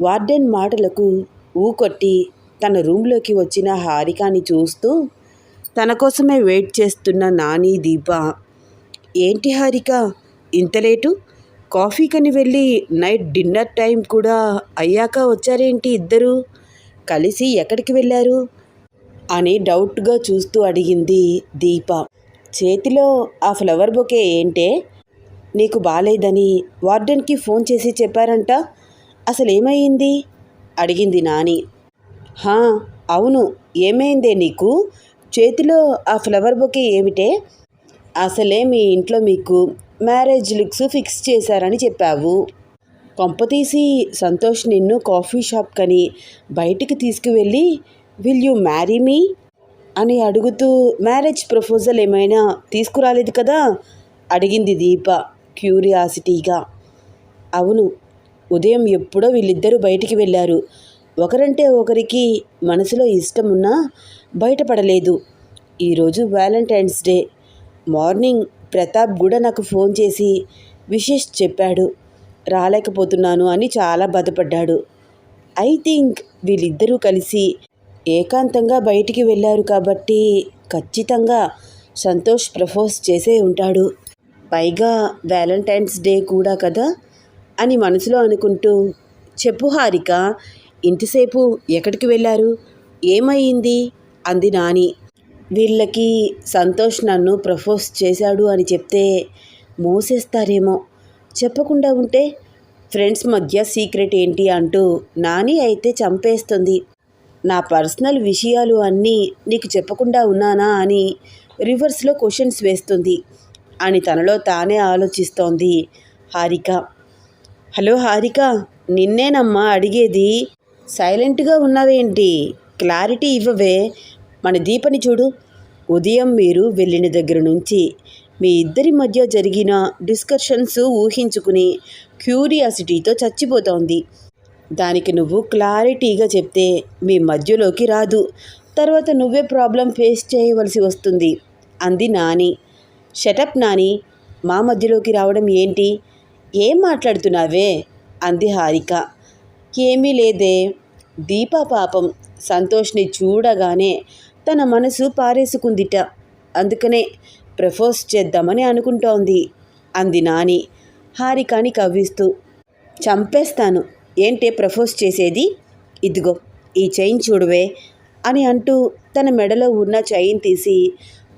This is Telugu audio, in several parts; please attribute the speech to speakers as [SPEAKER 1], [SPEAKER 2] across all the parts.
[SPEAKER 1] వార్డెన్ మాటలకు ఊకొట్టి తన రూమ్లోకి వచ్చిన హారికాని చూస్తూ తన కోసమే వెయిట్ చేస్తున్న నాని దీప ఏంటి హారిక ఇంత లేటు? కాఫీకని వెళ్ళి నైట్ డిన్నర్ టైం కూడా అయ్యాక వచ్చారేంటి ఇద్దరు? కలిసి ఎక్కడికి వెళ్ళారు? అని డౌట్గా చూస్తూ అడిగింది దీప. చేతిలో ఆ ఫ్లవర్ బొకే ఏంటే? నీకు బాలేదని వార్డెన్కి ఫోన్ చేసి చెప్పారంట. అసలేమైంది? అడిగింది నాని. హా అవును ఏమైందే నీకు? చేతిలో ఆ ఫ్లవర్ బొకే ఏమిటే? అసలే మీ ఇంట్లో మీకు మ్యారేజ్ లుక్స్ ఫిక్స్ చేశారని చెప్పావు. కొంపతీసి సంతోష్ నిన్ను కాఫీ షాప్ కని బయటికి తీసుకువెళ్ళి విల్ యూ మ్యారీ మీ? అని అడుగుతూ మ్యారేజ్ ప్రపోజల్ ఏమైనా తీసుకురాలేదు కదా? అడిగింది దీప క్యూరియాసిటీగా. అవును ఉదయం ఎప్పుడో వీళ్ళిద్దరూ బయటికి వెళ్ళారు. ఒకరంటే ఒకరికి మనసులో ఇష్టం ఉన్నా బయటపడలేదు. ఈరోజు వ్యాలంటైన్స్ డే. మార్నింగ్ ప్రతాప్ కూడా నాకు ఫోన్ చేసి విషెస్ చెప్పాడు. రాలేకపోతున్నాను అని చాలా బాధపడ్డాడు. ఐ థింక్ వీళ్ళిద్దరూ కలిసి ఏకాంతంగా బయటికి వెళ్ళారు కాబట్టి ఖచ్చితంగా సంతోష్ ప్రపోజ్ చేసే ఉంటాడు. పైగా వ్యాలంటైన్స్ డే కూడా కదా. అని మనసులో అనుకుంటూ చెప్పు హారిక ఇంతసేపు ఎక్కడికి వెళ్ళారు? ఏమయ్యింది? అంది నాని. వీళ్ళకి సంతోష్ నన్ను ప్రపోజ్ చేశాడు అని చెప్తే మోసేస్తారేమో. చెప్పకుండా ఉంటే ఫ్రెండ్స్ మధ్య సీక్రెట్ ఏంటి? అంటూ నాని అయితే చంపేస్తుంది. నా పర్సనల్ విషయాలు అన్నీ నీకు చెప్పకుండా ఉన్నానా? అని రివర్స్లో క్వశ్చన్స్ వేస్తుంది. అని తనలో తానే ఆలోచిస్తోంది హారిక. హలో హారిక నిన్నేనమ్మా అడిగేది? సైలెంట్గా ఉన్నావేంటి? క్లారిటీ ఇవ్వవే. మన దీపని చూడు. ఉదయం మీరు వెళ్ళిన దగ్గర నుంచి మీ ఇద్దరి మధ్య జరిగిన డిస్కషన్స్ ఊహించుకుని క్యూరియాసిటీతో చచ్చిపోతోంది. దానికి నువ్వు క్లారిటీగా చెప్తే మీ మధ్యలోకి రాదు. తర్వాత నువ్వే ప్రాబ్లం ఫేస్ చేయవలసి వస్తుంది. అంది నాని. షటప్ నాని మా మధ్యలోకి రావడం ఏంటి? ఏం మాట్లాడుతున్నావే? అంది హారిక. ఏమీ లేదే. దీప పాపం సంతోష్ని చూడగానే తన మనసు పారేసుకుందిట. అందుకనే ప్రపోజ్ చేద్దామని అనుకుంటోంది అంది నాని హారికాని కవ్విస్తూ. చంపేస్తాను. ఏంటే ప్రపోజ్ చేసేది? ఇదిగో ఈ చైన్ చూడవే అని అంటూ తన మెడలో ఉన్న చైన్ తీసి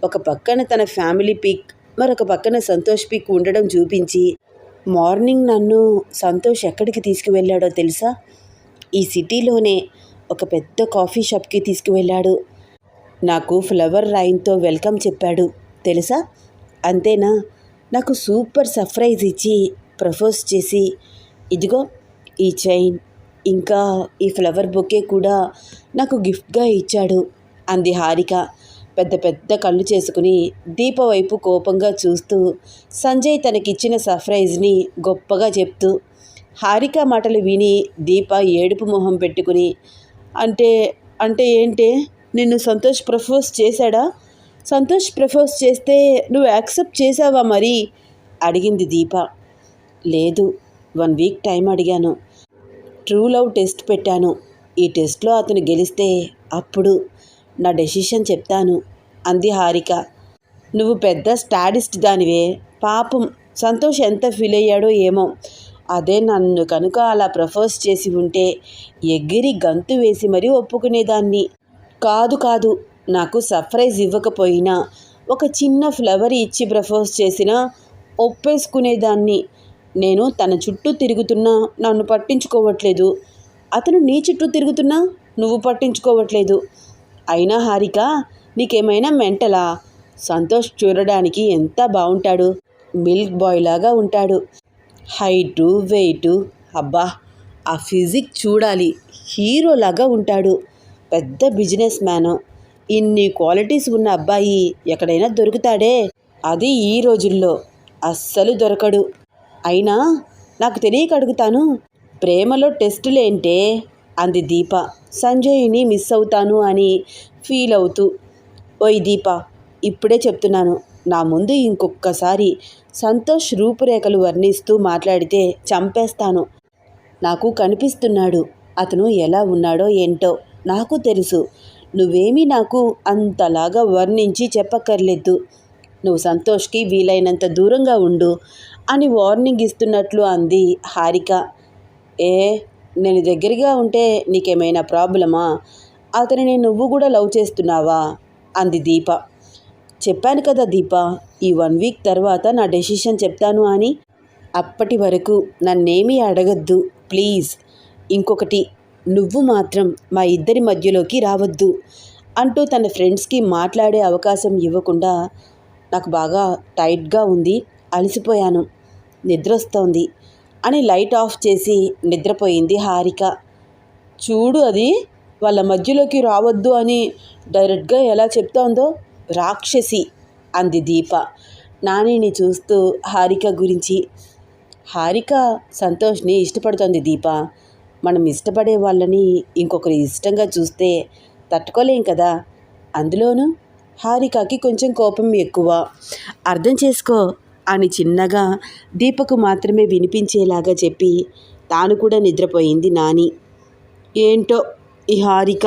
[SPEAKER 1] ఒక పక్కన తన ఫ్యామిలీ పిక్ మరొక పక్కన సంతోష్ పిక్ ఉండడం చూపించి మార్నింగ్ నన్ను సంతోష్ ఎక్కడికి తీసుకువెళ్ళాడో తెలుసా? ఈ సిటీలోనే ఒక పెద్ద కాఫీ షాప్కి తీసుకువెళ్ళాడు. నాకు ఫ్లవర్ రైన్తో వెల్కమ్ చెప్పాడు. తెలుసా? అంతేనా? నాకు సూపర్ సర్ప్రైజ్ ఇచ్చి ప్రపోజ్ చేసి ఇదిగో ఈ చైన్ ఇంకా ఈ ఫ్లవర్ బొకే కూడా నాకు గిఫ్ట్గా ఇచ్చాడు అంది హారిక. పెద్ద పెద్ద కళ్ళు చేసుకుని దీప వైపు కోపంగా చూస్తూ సంజయ్ తనకిచ్చిన సర్ప్రైజ్ని గొప్పగా చెప్తూ హారిక మాటలు విని దీప ఏడుపు మొహం పెట్టుకుని అంటే అంటే ఏంటే నిన్ను సంతోష్ ప్రపోజ్ చేశాడా? సంతోష్ ప్రపోజ్ చేస్తే నువ్వు యాక్సెప్ట్ చేసావా మరి? అడిగింది దీప. లేదు వన్ వీక్ టైం అడిగాను. ట్రూ లవ్ టెస్ట్ పెట్టాను. ఈ టెస్ట్లో అతను గెలిస్తే అప్పుడు నా డెసిషన్ చెప్తాను. అంది హారిక. నువ్వు పెద్ద స్టాడిస్ట్ దానివే. పాపం సంతోష్ ఎంత ఫీల్ అయ్యాడో ఏమో. అదే నన్ను కనుక అలా ప్రపోజ్ చేసి ఉంటే ఎగిరి గంతు వేసి మరీ ఒప్పుకునేదాన్ని. కాదు కాదు నాకు సర్ప్రైజ్ ఇవ్వకపోయినా ఒక చిన్న ఫ్లవర్ ఇచ్చి ప్రపోజ్ చేసినా ఒప్పేసుకునేదాన్ని. నేను తన చుట్టూ తిరుగుతున్నా నన్ను పట్టించుకోవట్లేదు. అతను నీ చుట్టూ తిరుగుతున్నా నువ్వు పట్టించుకోవట్లేదు. అయినా హారిక నీకేమైనా మెంటలా? సంతోష్ చూడడానికి ఎంత బాగుంటాడు మిల్క్ బాయ్ లాగా ఉంటాడు. హైటు వెయిటు అబ్బా! ఆ ఫిజిక్ చూడాలి. హీరోలాగా ఉంటాడు. పెద్ద బిజినెస్ మ్యాను. ఇన్ని క్వాలిటీస్ ఉన్న అబ్బాయి ఎక్కడైనా దొరుకుతాడే? అది ఈ రోజుల్లో అస్సలు దొరకడు. అయినా నాకు తెలియక అడుగుతాను. ప్రేమలో టెస్టులేంటే? అంది దీప. సంజయ్ని మిస్ అవుతాను అని ఫీల్ అవుతూ ఓయ్ దీప ఇప్పుడే చెప్తున్నాను. నా ముందు ఇంకొక్కసారి సంతోష్ రూపురేఖలు వర్ణిస్తూ మాట్లాడితే చంపేస్తాను. నాకు కనిపిస్తున్నాడు. అతను ఎలా ఉన్నాడో ఏంటో నాకు తెలుసు. నువ్వేమీ నాకు అంతలాగా వర్ణించి చెప్పక్కర్లేదు. నువ్వు సంతోష్కి వీలైనంత దూరంగా ఉండు అని వార్నింగ్ ఇస్తున్నట్లు అంది హారిక. ఏ? నేను దగ్గరగా ఉంటే నీకేమైనా ప్రాబ్లమా? అతనిని నువ్వు కూడా లవ్ చేస్తున్నావా? అంది దీప. చెప్పాను కదా దీప ఈ వన్ వీక్ తర్వాత నా డెసిషన్ చెప్తాను అని. అప్పటి వరకు నన్నేమీ అడగద్దు ప్లీజ్. ఇంకొకటి నువ్వు మాత్రం మా ఇద్దరి మధ్యలోకి రావద్దు అంటూ తన ఫ్రెండ్స్కి మాట్లాడే అవకాశం ఇవ్వకుండా నాకు బాగా టైట్గా ఉంది అలసిపోయాను. నిద్రొస్తోంది. అని లైట్ ఆఫ్ చేసి నిద్రపోయింది హారిక. చూడు అది వాళ్ళ మధ్యలోకి రావద్దు అని డైరెక్ట్గా ఎలా చెప్తోందో రాక్షసి అంది దీప. నానిని చూస్తూ హారిక గురించి హారిక సంతోష్ని ఇష్టపడుతోంది దీప. మనం ఇష్టపడే వాళ్ళని ఇంకొకరు ఇష్టంగా చూస్తే తట్టుకోలేం కదా? అందులోనూ హారికకి కొంచెం కోపం ఎక్కువ. అర్థం చేసుకో అని చిన్నగా దీపకు మాత్రమే వినిపించేలాగా చెప్పి తాను కూడా నిద్రపోయింది నాని. ఏంటో ఈ హారిక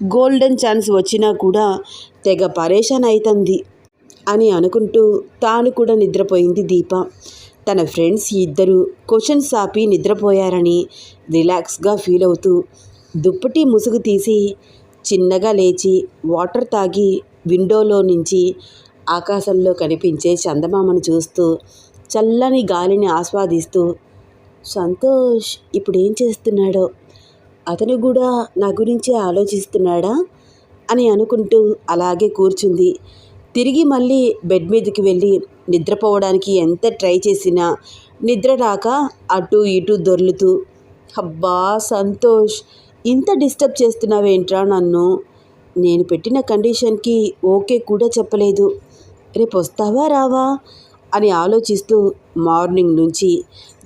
[SPEAKER 1] గోల్డెన్ ఛాన్స్ వచ్చినా కూడా తెగ పరేషాన్ అవుతుంది అని అనుకుంటూ తాను కూడా నిద్రపోయింది దీప. తన ఫ్రెండ్స్ ఇద్దరు క్వశ్చన్స్ ఆపి నిద్రపోయారని రిలాక్స్గా ఫీల్ అవుతూ దుప్పటి ముసుగు తీసి చిన్నగా లేచి వాటర్ తాగి విండోలో నుంచి ఆకాశంలో కనిపించే చందమామను చూస్తూ చల్లని గాలిని ఆస్వాదిస్తూ సంతోష్ ఇప్పుడు ఏం చేస్తున్నాడో? అతను కూడా నా గురించే ఆలోచిస్తున్నాడా? అని అనుకుంటూ అలాగే కూర్చుంది. తిరిగి మళ్ళీ బెడ్ మీదకి వెళ్ళి నిద్రపోవడానికి ఎంత ట్రై చేసినా నిద్ర రాక అటు ఇటు దొర్లుతూ అబ్బా సంతోష్ ఇంత డిస్టర్బ్ చేస్తున్నావేంట్రా నన్ను? నేను పెట్టిన కండిషన్కి ఓకే కూడా చెప్పలేదు. రేపు వస్తావా రావా? అని ఆలోచిస్తూ మార్నింగ్ నుంచి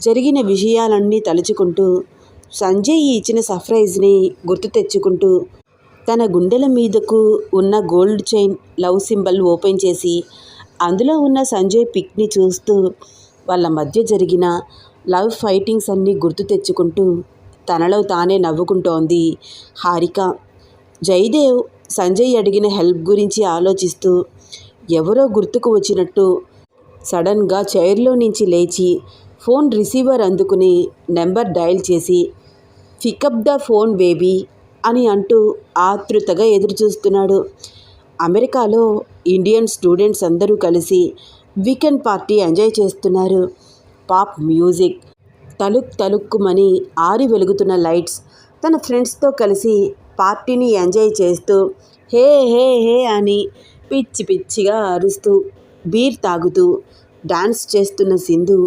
[SPEAKER 1] జరిగిన విషయాలన్నీ తలుచుకుంటూ సంజయ్ ఇచ్చిన సర్ప్రైజ్ని గుర్తు తెచ్చుకుంటూ తన గుండెల మీదకు ఉన్న gold chain love symbol open చేసి అందులో ఉన్న సంజయ్ పిక్ని చూస్తూ వాళ్ళ మధ్య జరిగిన లవ్ ఫైటింగ్స్ అన్నీ గుర్తు తెచ్చుకుంటూ తనలో తానే నవ్వుకుంటోంది హారిక. జయదేవ్ సంజయ్ అడిగిన హెల్ప్ గురించి ఆలోచిస్తూ ఎవరో గుర్తుకు వచ్చినట్టు సడన్గా చైర్లో నుంచి లేచి ఫోన్ రిసీవర్ అందుకుని నెంబర్ డయల్ చేసి pick up the phone baby అని అంటూ ఆతృతగా ఎదురుచూస్తున్నాడు. అమెరికాలో ఇండియన్ స్టూడెంట్స్ అందరూ కలిసి వీకెండ్ పార్టీ ఎంజాయ్ చేస్తున్నారు. పాప్ మ్యూజిక్ తలుక్ తలుక్కుమని ఆరి వెలుగుతున్న లైట్స్ తన ఫ్రెండ్స్తో కలిసి పార్టీని ఎంజాయ్ చేస్తూ హే హే హే అని పిచ్చి పిచ్చిగా అరుస్తూ బీర్ తాగుతూ డాన్స్ చేస్తున్న సింధు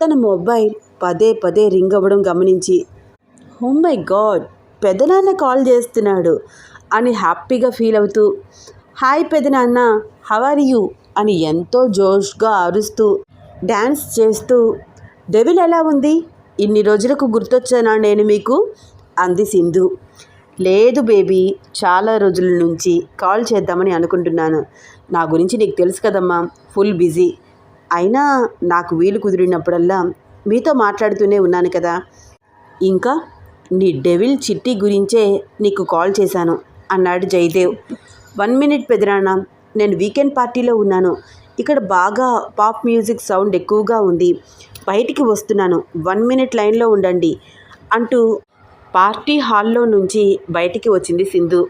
[SPEAKER 1] తన మొబైల్ పదే పదే రింగ్ అవ్వడం గమనించి హోమ్ మై గాడ్ పెదనాన్న కాల్ చేస్తున్నాడు అని హ్యాపీగా ఫీల్ అవుతూ హాయ్ పెదనాన్న హవ్ ఆర్ యూ? అని ఎంతో జోష్గా అరుస్తూ డ్యాన్స్ చేస్తూ డెవిల్ ఎలా ఉంది? ఇన్ని రోజులకు గుర్తొచ్చానా నేను మీకు? అంది సింధు. లేదు బేబీ చాలా రోజుల నుంచి కాల్ చేద్దామని అనుకుంటున్నాను. నా గురించి నీకు తెలుసు కదమ్మా ఫుల్ బిజీ. అయినా నాకు వీలు కుదిరినప్పుడల్లా మీతో మాట్లాడుతూనే ఉన్నాను కదా. ఇంకా నీ డెవిల్ చిట్టి గురించే నీకు కాల్ చేశాను అన్నాడు జయదేవ్. వన్ మినిట్ పెదరాన్న నేను వీకెండ్ పార్టీలో ఉన్నాను. ఇక్కడ బాగా పాప్ మ్యూజిక్ సౌండ్ ఎక్కువగా ఉంది. బయటికి వస్తున్నాను. వన్ మినిట్ లైన్లో ఉండండి అంటూ పార్టీ హాల్లో నుంచి బయటికి వచ్చింది సింధు.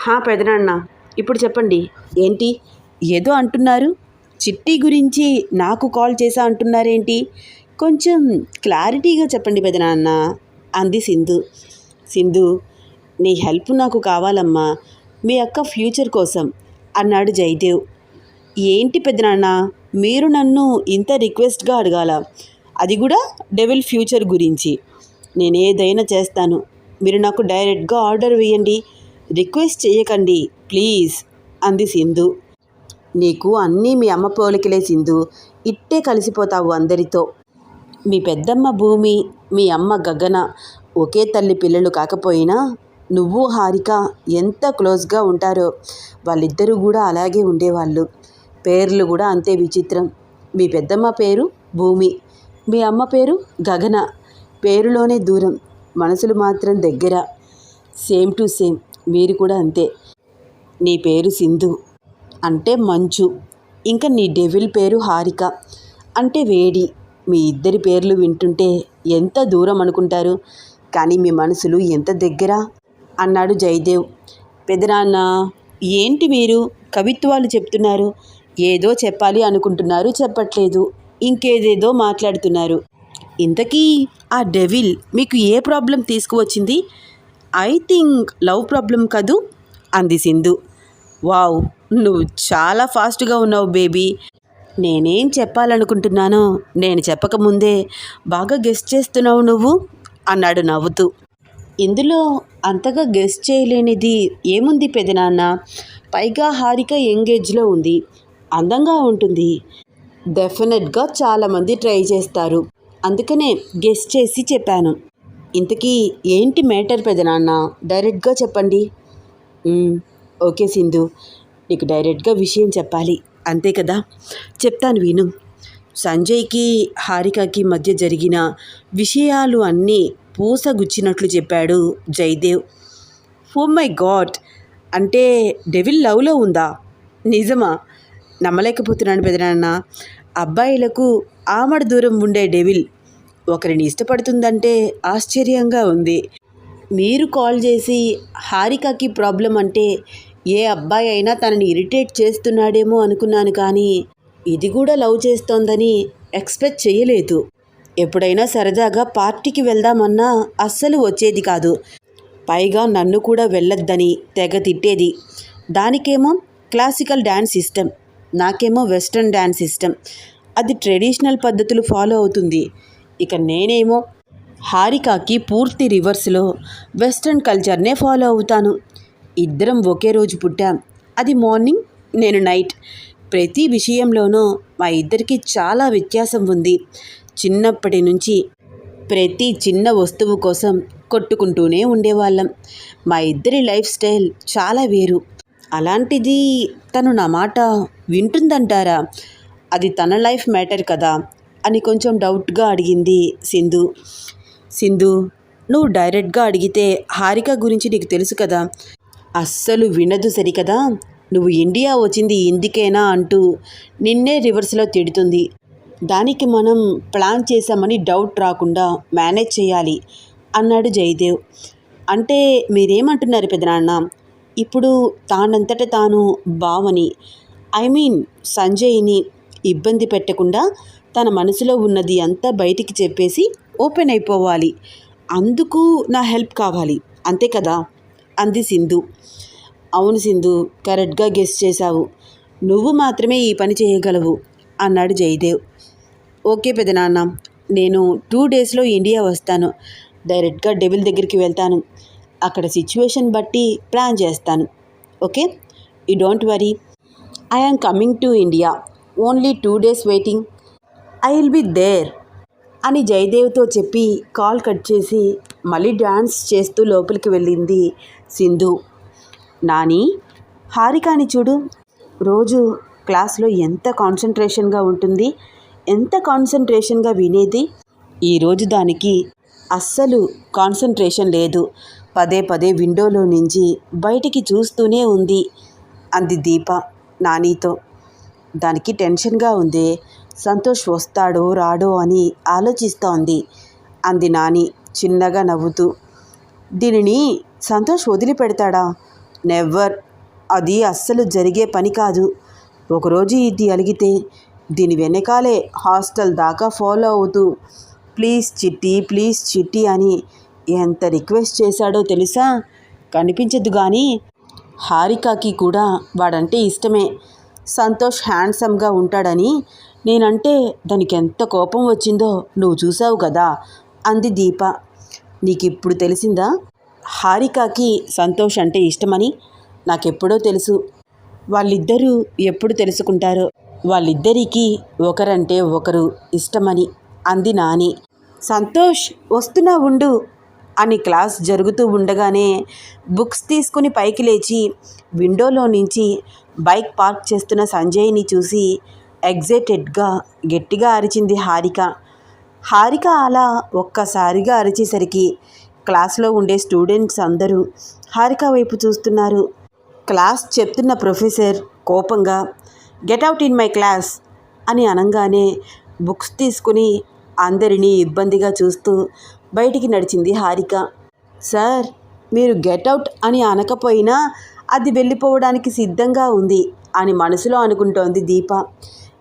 [SPEAKER 1] హా పెదనాన్న ఇప్పుడు చెప్పండి. ఏంటి? ఏదో అంటున్నారు. చిట్టి గురించి నాకు కాల్ చేసా అంటున్నారేంటి? కొంచెం క్లారిటీగా చెప్పండి పెదనాన్న అంది సింధు. సింధు నీ హెల్ప్ నాకు కావాలమ్మా. మీ అక్క ఫ్యూచర్ కోసం అన్నాడు జయదేవ్. ఏంటి పెదనాన్న? మీరు నన్ను ఇంత రిక్వెస్ట్గా అడగాల. అది కూడా డెవిల్ ఫ్యూచర్ గురించి. నేను ఏదైనా చేస్తాను. మీరు నాకు డైరెక్ట్గా ఆర్డర్ వేయండి. రిక్వెస్ట్ చేయకండి. ప్లీజ్ అంది సింధు. నీకు అన్నీ మీ అమ్మ పోలికలే సింధు. ఇట్టే కలిసిపోతావు అందరితో. మీ పెద్దమ్మ భూమి మీ అమ్మ గగన ఒకే తల్లి పిల్లలు కాకపోయినా నువ్వు హారిక ఎంత క్లోజ్గా ఉంటారో వాళ్ళిద్దరూ కూడా అలాగే ఉండేవాళ్ళు. పేర్లు కూడా అంతే విచిత్రం. మీ పెద్దమ్మ పేరు భూమి. మీ అమ్మ పేరు గగన. పేరులోనే దూరం మనసులు మాత్రం దగ్గర. సేమ్ టు సేమ్ మీరు కూడా అంతే. నీ పేరు సింధు. అంటే మంచు. ఇంకా నీ డెవిల్ పేరు హారిక. అంటే వేడి. మీ ఇద్దరి పేర్లు వింటుంటే ఎంత దూరం అనుకుంటారు? కానీ మీ మనసులు ఎంత దగ్గర? అన్నాడు జయదేవ్. పెదనాన్న ఏంటి మీరు? కవిత్వాలు చెప్తున్నారు. ఏదో చెప్పాలి అనుకుంటున్నారు చెప్పట్లేదు. ఇంకేదేదో మాట్లాడుతున్నారు. ఇంతకీ ఆ డెవిల్ మీకు ఏ ప్రాబ్లం తీసుకువచ్చింది? ఐ థింక్ లవ్ ప్రాబ్లం కదూ? అంది సింధు. వావ్ నువ్వు చాలా ఫాస్ట్గా ఉన్నావు బేబీ. నేనేం చెప్పాలనుకుంటున్నానో నేను చెప్పకముందే బాగా గెస్ట్ చేస్తున్నావు నువ్వు అన్నాడు నవ్వుతూ. ఇందులో అంతగా గెస్ట్ చేయలేనిది ఏముంది పెదనాన్న? పైగా హారిక ఎంగేజ్లో ఉంది అందంగా ఉంటుంది. డెఫినెట్గా చాలామంది ట్రై చేస్తారు. అందుకనే గెస్ట్ చేసి చెప్పాను. ఇంతకీ ఏంటి మ్యాటర్ పెదనాన్న డైరెక్ట్గా చెప్పండి. ఓకే సింధు. నీకు డైరెక్ట్గా విషయం చెప్పాలి. అంతే కదా? చెప్తాను విను. సంజయ్కి హారికకి మధ్య జరిగిన విషయాలు అన్నీ పూసగుచ్చినట్లు చెప్పాడు జయదేవ్. ఓ మై గాడ్ అంటే డెవిల్ లవ్లో ఉందా? నిజమా? నమ్మలేకపోతున్నాను పెదనాన్న అబ్బాయిలకు ఆమడ దూరం ఉండే డెవిల్ ఒకరిని ఇష్టపడుతుందంటే ఆశ్చర్యంగా ఉంది. మీరు కాల్ చేసి హారికకి ప్రాబ్లం అంటే ఏ అబ్బాయి అయినా తనని ఇరిటేట్ చేస్తున్నాడేమో అనుకున్నాను కానీ ఇది కూడా లవ్ చేస్తోందని ఎక్స్పెక్ట్ చేయలేదు. ఎప్పుడైనా సరదాగా పార్టీకి వెళ్దామన్నా అస్సలు వచ్చేది కాదు. పైగా నన్ను కూడా వెళ్ళొద్దని తెగ తిట్టేది. దానికేమో క్లాసికల్ డ్యాన్స్ ఇష్టం నాకేమో వెస్ట్రన్ డ్యాన్స్ ఇష్టం అది ట్రెడిషనల్ పద్ధతులు ఫాలో అవుతుంది. ఇక నేనేమో హారికాకి పూర్తి రివర్స్లో వెస్ట్రన్ కల్చర్నే ఫాలో అవుతాను. ఇద్దరం ఒకే రోజు పుట్టాం. అది మార్నింగ్ నేను నైట్. ప్రతి విషయంలోనూ మా ఇద్దరికి చాలా వ్యత్యాసం ఉంది. చిన్నప్పటి నుంచి ప్రతి చిన్న వస్తువు కోసం కొట్టుకుంటూనే ఉండేవాళ్ళం. మా ఇద్దరి లైఫ్ స్టైల్ చాలా వేరు. అలాంటిది తను నా మాట వింటుందంటారా? అది తన లైఫ్ మ్యాటర్ కదా. అని కొంచెం డౌట్గా అడిగింది సింధు. సింధు నువ్వు డైరెక్ట్గా అడిగితే హారిక గురించి నీకు తెలుసు కదా. అస్సలు వినదు సరికదా? నువ్వు ఇండియా వచ్చింది ఇందుకేనా అంటూ నిన్నే రివర్స్లో తిడుతుంది. దానికి మనం ప్లాన్ చేశామని డౌట్ రాకుండా మేనేజ్ చేయాలి అన్నాడు జయదేవ్. అంటే మీరేమంటున్నారు పెదనాన్న? ఇప్పుడు తానంతట తాను బావని ఐ మీన్ సంజయ్ని ఇబ్బంది పెట్టకుండా తన మనసులో ఉన్నది అంతా బయటికి చెప్పేసి ఓపెన్ అయిపోవాలి. అందుకు నా హెల్ప్ కావాలి. అంతే కదా? అంది సింధు. అవును సింధు కరెక్ట్గా గెస్ చేశావు. నువ్వు మాత్రమే ఈ పని చేయగలవు అన్నాడు జయదేవ్. ఓకే పెదనాన్న నేను టూ డేస్లో ఇండియా వస్తాను. డైరెక్ట్గా డెవిల్ దగ్గరికి వెళ్తాను. అక్కడ సిచ్యువేషన్ బట్టి ప్లాన్ చేస్తాను. Okay? You don't worry. I am coming to India. Only two days waiting. I will be there అని జయదేవ్తో చెప్పి కాల్ కట్ చేసి మళ్ళీ డ్యాన్స్ చేస్తూ లోపలికి వెళ్ళింది సింధు. నాని హారికాని చూడు. రోజు క్లాస్లో ఎంత కాన్సన్ట్రేషన్గా ఉంటుంది ఎంత కాన్సన్ట్రేషన్గా వినేది? ఈరోజు దానికి అస్సలు కాన్సన్ట్రేషన్ లేదు. పదే పదే విండోలో నుంచి బయటికి చూస్తూనే ఉంది అంది దీప నానీతో. దానికి టెన్షన్గా ఉంది సంతోష్ వస్తాడో రాడో అని ఆలోచిస్తోంది. అంది నాని చిన్నగా నవ్వుతూ. దీనిని సంతోష్ వదిలిపెడతాడా? నెవ్వర్. అది అస్సలు జరిగే పని కాదు. ఒకరోజు ఇది అలిగితే దీని వెనకాలే హాస్టల్ దాకా ఫాలో అవుతూ ప్లీజ్ చిట్టి ప్లీజ్ చిట్టి అని ఎంత రిక్వెస్ట్ చేశాడో తెలుసా? కనిపించదు కానీ హారికకి కూడా వాడంటే ఇష్టమే. సంతోష్ హ్యాండ్సమ్గా ఉంటాడని నేనంటే దానికి ఎంత కోపం వచ్చిందో నువ్వు చూసావు కదా అంది దీప. నీకిప్పుడు తెలిసిందా? హారికకి సంతోష్ అంటే ఇష్టమని నాకెప్పుడో తెలుసు. వాళ్ళిద్దరూ ఎప్పుడు తెలుసుకుంటారో? వాళ్ళిద్దరికీ ఒకరంటే ఒకరు ఇష్టమని అంది నాని. సంతోష్ వస్తున్నా ఉండు అని క్లాస్ జరుగుతూ ఉండగానే బుక్స్ తీసుకుని పైకి లేచి విండోలో నుంచి బైక్ పార్క్ చేస్తున్న సంజయ్ని చూసి ఎగ్జైటెడ్గా గట్టిగా అరిచింది హారిక. హారిక అలా ఒక్కసారిగా అరిచేసరికి క్లాస్లో ఉండే స్టూడెంట్స్ అందరూ హారిక వైపు చూస్తున్నారు. క్లాస్ చెప్తున్న ప్రొఫెసర్ కోపంగా get out in my class అని అనగానే బుక్స్ తీసుకుని అందరినీ ఇబ్బందిగా చూస్తూ బయటికి నడిచింది హారిక. సార్ మీరు గెట్ అవుట్ అని అనకపోయినా అది వెళ్ళిపోవడానికి సిద్ధంగా ఉంది అని మనసులో అనుకుంటోంది దీప.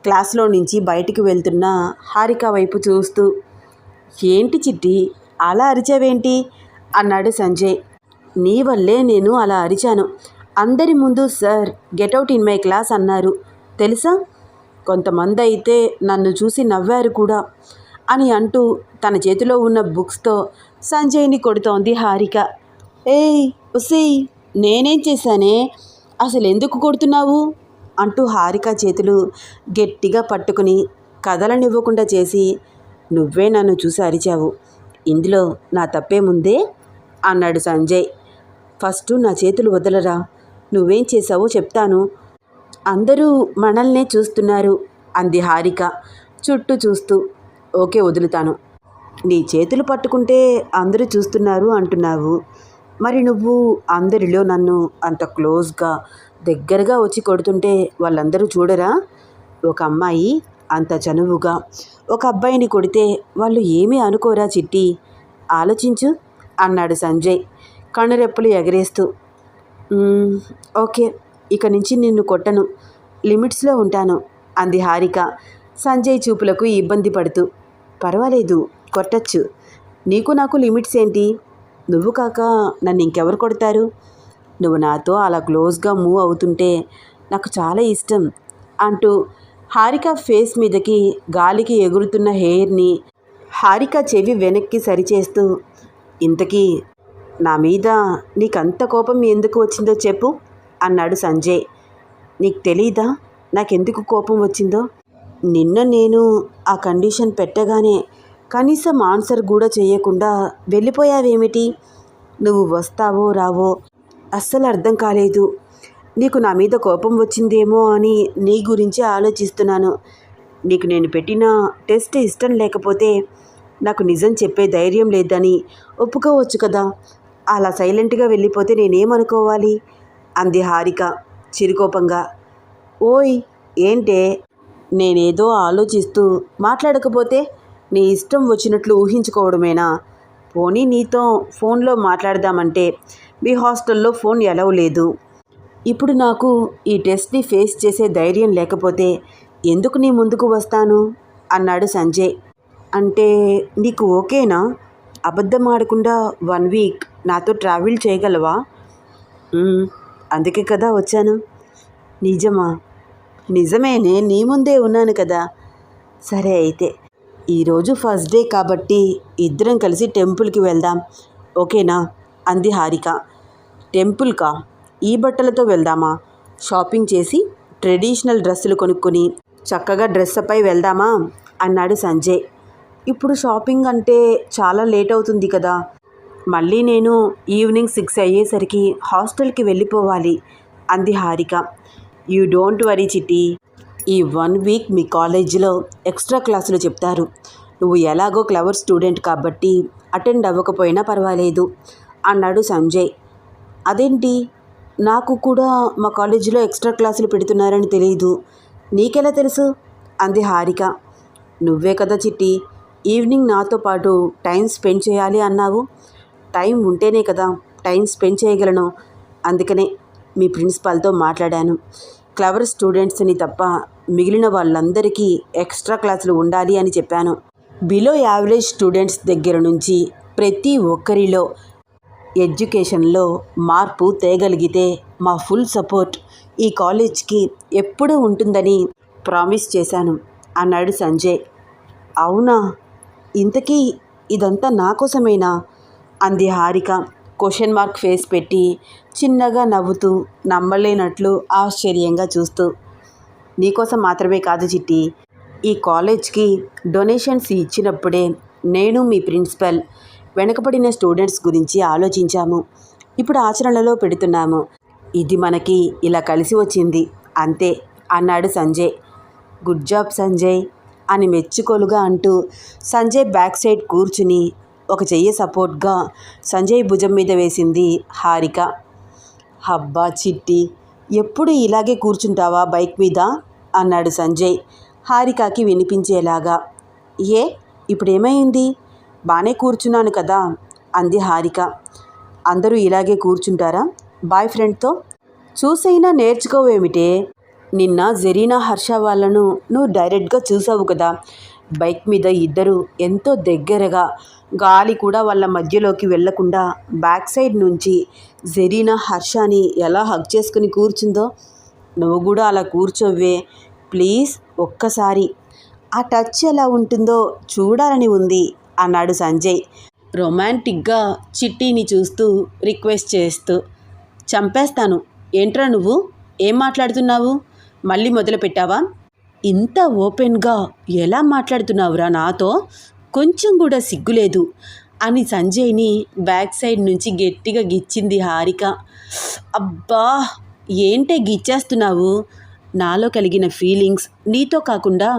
[SPEAKER 1] క్లాస్లో నుంచి బయటికి వెళ్తున్న హారిక వైపు చూస్తూ ఏంటి చిట్టి? అలా అరిచావేంటి? అన్నాడు సంజయ్. నీ వల్లే నేను అలా అరిచాను. అందరి ముందు sir get out in my class అన్నారు. తెలుసా? కొంతమంది అయితే నన్ను చూసి నవ్వారు కూడా అని అంటూ తన చేతిలో ఉన్న బుక్స్తో సంజయ్ని కొడుతోంది హారిక. ఏయ్ ఉసేయ్ నేనేం చేశానే? అసలు ఎందుకు కొడుతున్నావు? అంటూ హారిక చేతులు గట్టిగా పట్టుకుని కదలనివ్వకుండా చేసి నువ్వే నన్ను చూసి అరిచావు. ఇందులో నా తప్పేముందే అన్నాడు సంజయ్. ఫస్ట్ నా చేతులు వదలరా. నువ్వేం చేసావో చెప్తాను. అందరూ మనల్నే చూస్తున్నారు అంది హారిక చుట్టూ చూస్తూ. ఓకే వదులుతాను. నీ చేతులు పట్టుకుంటే అందరూ చూస్తున్నారు అంటున్నావు. మరి నువ్వు అందరిలో నన్ను అంత క్లోజ్గా దగ్గరగా వచ్చి కొడుతుంటే వాళ్ళందరూ చూడరా? ఒక అమ్మాయి అంత చనువుగా ఒక అబ్బాయిని కొడితే వాళ్ళు ఏమీ అనుకోరా చిట్టి? ఆలోచించు అన్నాడు సంజయ్ కన్నురెప్పలు ఎగరేస్తూ. ఓకే ఇక నుంచి నిన్ను కొట్టను లిమిట్స్లో ఉంటాను అంది హారిక సంజయ్ చూపులకు ఇబ్బంది పడుతూ. పర్వాలేదు కొట్టచ్చు. నీకు నాకు లిమిట్స్ ఏంటి? నువ్వు కాక నన్ను ఇంకెవరు కొడతారు? నువ్వు నాతో అలా క్లోజ్గా మూవ్ అవుతుంటే నాకు చాలా ఇష్టం అంటూ హారిక ఫేస్ మీదకి గాలికి ఎగురుతున్న హెయిర్ని హారిక చెవి వెనక్కి సరిచేస్తూ ఇంతకీ నా మీద నీకంత కోపం ఎందుకు వచ్చిందో చెప్పు అన్నాడు సంజయ్. నీకు తెలీదా? నాకెందుకు కోపం వచ్చిందో? నిన్న నేను ఆ కండిషన్ పెట్టగానే కనీసం ఆన్సర్ కూడా చేయకుండా వెళ్ళిపోయావేమిటి? నువ్వు వస్తావో రావో అస్సలు అర్థం కాలేదు. నీకు నా మీద కోపం వచ్చిందేమో అని నీ గురించి ఆలోచిస్తున్నాను. నీకు నేను పెట్టిన టెస్ట్ ఇష్టం లేకపోతే నాకు నిజం చెప్పే ధైర్యం లేదని ఒప్పుకోవచ్చు కదా? అలా సైలెంట్గా వెళ్ళిపోతే నేనేమనుకోవాలి? అంది హారిక చిరుకోపంగా. ఓయ్ ఏంటే? నేనేదో ఆలోచిస్తూ మాట్లాడకపోతే నీ ఇష్టం వచ్చినట్లు ఊహించుకోవడమేనా? పోనీ నీతో ఫోన్లో మాట్లాడదామంటే మీ హాస్టల్లో ఫోన్ ఎలవ్ లేదు. ఇప్పుడు నాకు ఈ టెస్ట్ని ఫేస్ చేసే ధైర్యం లేకపోతే ఎందుకు నీ ముందుకు వస్తాను? అన్నాడు సంజయ్. అంటే నీకు ఓకేనా? అబద్ధం ఆడకుండా వన్ వీక్ నాతో ట్రావెల్ చేయగలవా? అందుకే కదా వచ్చాను. నిజమా? నిజమేనే నీ ముందే ఉన్నాను కదా. సరే అయితే. ఈరోజు ఫస్ట్ డే కాబట్టి ఇద్దరం కలిసి టెంపుల్కి వెళ్దాం. ఓకేనా అంది హారిక. టెంపుల్కా ఈ బట్టలతో వెళ్దామా? షాపింగ్ చేసి ట్రెడిషనల్ డ్రెస్సులు కొనుక్కొని చక్కగా డ్రెస్ అప్ వెళ్దామా? అన్నాడు సంజయ్. ఇప్పుడు షాపింగ్ అంటే చాలా లేట్ అవుతుంది కదా. మళ్ళీ నేను ఈవినింగ్ సిక్స్ అయ్యేసరికి హాస్టల్కి వెళ్ళిపోవాలి అంది హారిక. యూ డోంట్ వరీ చిట్టి. ఈ వన్ వీక్ మీ కాలేజీలో ఎక్స్ట్రా క్లాసులు చెప్తారు. నువ్వు ఎలాగో క్లవర్ స్టూడెంట్ కాబట్టి అటెండ్ అవ్వకపోయినా పర్వాలేదు అన్నాడు సంజయ్. అదేంటి? నాకు కూడా మా కాలేజీలో ఎక్స్ట్రా క్లాసులు పెడుతున్నారని తెలియదు నీకెలా తెలుసు? అంది హారిక. నువ్వే కదా చిట్టి ఈవినింగ్ నాతో పాటు టైం స్పెండ్ చేయాలి అన్నావు? టైం ఉంటేనే కదా టైం స్పెండ్ చేయగలను. అందుకనే మీ ప్రిన్సిపాల్తో మాట్లాడాను. క్లవర్ స్టూడెంట్స్ని తప్ప మిగిలిన వాళ్ళందరికీ ఎక్స్ట్రా క్లాసులు ఉండాలి అని చెప్పాను. బిలో యావరేజ్ స్టూడెంట్స్ దగ్గర నుంచి ప్రతి ఒక్కరిలో ఎడ్యుకేషన్లో మార్పు తేగలిగితే మా ఫుల్ సపోర్ట్ ఈ కాలేజ్కి ఎప్పుడూ ఉంటుందని ప్రామిస్ చేశాను అన్నాడు సంజయ్. అవునా? ఇంతకీ ఇదంతా నా కోసమేనా? అంది హారిక. క్వశ్చన్ మార్క్ ఫేస్ పెట్టి చిన్నగా నవ్వుతూ నమ్మలేనట్లు ఆశ్చర్యంగా చూస్తూ నీకోసం మాత్రమే కాదు చిట్టి ఈ కాలేజ్కి డొనేషన్స్ ఇచ్చినప్పుడే నేను మీ ప్రిన్సిపల్ వెనకబడిన స్టూడెంట్స్ గురించి ఆలోచించాము. ఇప్పుడు ఆచరణలో పెడుతున్నాము. ఇది మనకి ఇలా కలిసి వచ్చింది. అంతే అన్నాడు సంజయ్. గుడ్ జాబ్ సంజయ్ అని మెచ్చుకోలుగా అంటూ సంజయ్ బ్యాక్ సైడ్ కూర్చుని ఒక చెయ్యి సపోర్ట్గా సంజయ్ భుజం మీద వేసింది హారిక. హబ్బా చిట్టి ఎప్పుడు ఇలాగే కూర్చుంటావా బైక్ మీద? అన్నాడు సంజయ్ హారికకి వినిపించేలాగా. ఏ ఇప్పుడు ఏమైంది బాగానే కూర్చున్నాను కదా అంది హారిక. అందరూ ఇలాగే కూర్చుంటారా బాయ్ ఫ్రెండ్తో? చూసైనా నేర్చుకోవేమిటే? నిన్న జెరీనా హర్ష వాళ్ళను నువ్వు డైరెక్ట్గా చూసావు కదా బైక్ మీద ఇద్దరు ఎంతో దగ్గరగా గాలి కూడా వాళ్ళ మధ్యలోకి వెళ్ళకుండా బ్యాక్ సైడ్ నుంచి జెరీనా హర్షాని ఎలా హక్ చేసుకుని కూర్చుందో నువ్వు కూడా అలా కూర్చోవే. ప్లీజ్ ఒక్కసారి. ఆ టచ్ ఎలా ఉంటుందో చూడాలని ఉంది అన్నాడు సంజయ్. రొమాంటిక్గా చిట్టీని చూస్తూ రిక్వెస్ట్ చేస్తూ చంపేస్తాను. ఏంట్రా నువ్వు? ఏం మాట్లాడుతున్నావు? మళ్ళీ మొదలు పెట్టావా ఇంత ఓపెన్గా ఎలా మాట్లాడుతున్నావురా నాతో? కొంచెం కూడా సిగ్గులేదు అని సంజయ్ని బ్యాక్ సైడ్ నుంచి గట్టిగా గిచ్చింది హారిక. అబ్బా ఏంటే గిచ్చేస్తున్నావు? నాలో కలిగిన ఫీలింగ్స్ నీతో కాకుండా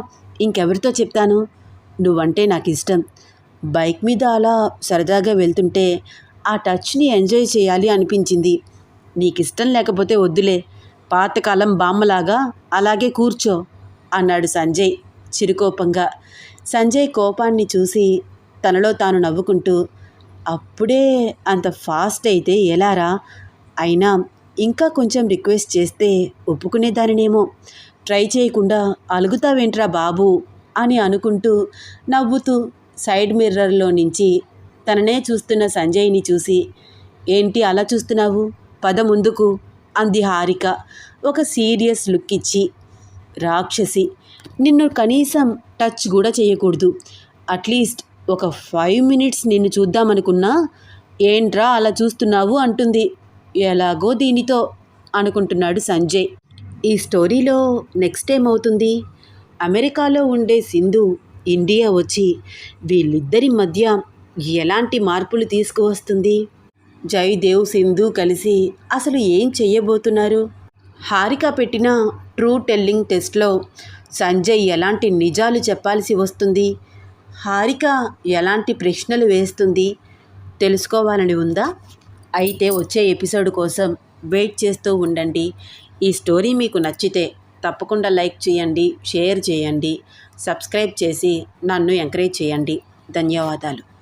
[SPEAKER 1] ఇంకెవరితో చెప్తాను? నువ్వంటే నాకు ఇష్టం బైక్ మీద అలా సరదాగా వెళ్తుంటే ఆ టచ్ని ఎంజాయ్ చేయాలి అనిపించింది. నీకు ఇష్టం లేకపోతే వద్దులే పాతకాలం బామ్మలాగా అలాగే కూర్చో అన్నాడు సంజయ్ చిరుకోపంగా. సంజయ్ కోపాన్ని చూసి తనలో తాను నవ్వుకుంటూ అప్పుడే అంత ఫాస్ట్ అయితే ఎలారా? అయినా ఇంకా కొంచెం రిక్వెస్ట్ చేస్తే ఒప్పుకునేదానినేమో. ట్రై చేయకుండా అలుగుతావేంట్రా బాబు అని అనుకుంటూ నవ్వుతూ సైడ్ మిర్రర్లో నుంచి తననే చూస్తున్న సంజయ్ని చూసి ఏంటి అలా చూస్తున్నావు? పద ముందుకు అంది హారిక ఒక సీరియస్ లుక్ ఇచ్చి రాక్షసి. నిన్ను కనీసం టచ్ కూడా చేయకూడదు. అట్లీస్ట్ ఒక ఫైవ్ మినిట్స్ నిన్ను చూద్దామనుకున్నా ఏంట్రా అలా చూస్తున్నావు? అంటుంది. ఎలాగో దీనితో అనుకుంటున్నాడు సంజయ్. ఈ స్టోరీలో నెక్స్ట్ ఏమవుతుంది? అమెరికాలో ఉండే సింధు ఇండియా వచ్చి వీళ్ళిద్దరి మధ్య ఎలాంటి మార్పులు తీసుకువస్తుంది? జయదేవ్ సింధు కలిసి అసలు ఏం చెయ్యబోతున్నారు హారిక పెట్టిన ట్రూ టెల్లింగ్ టెస్ట్లో సంజయ్ ఎలాంటి నిజాలు చెప్పాల్సి వస్తుంది? హారిక ఎలాంటి ప్రశ్నలు వేస్తుంది? తెలుసుకోవాలని ఉందా? అయితే వచ్చే ఎపిసోడ్ కోసం వెయిట్ చేస్తూ ఉండండి. ఈ స్టోరీ మీకు నచ్చితే తప్పకుండా లైక్ చేయండి షేర్ చేయండి సబ్స్క్రైబ్ చేసి నన్ను ఎంకరేజ్ చేయండి. ధన్యవాదాలు.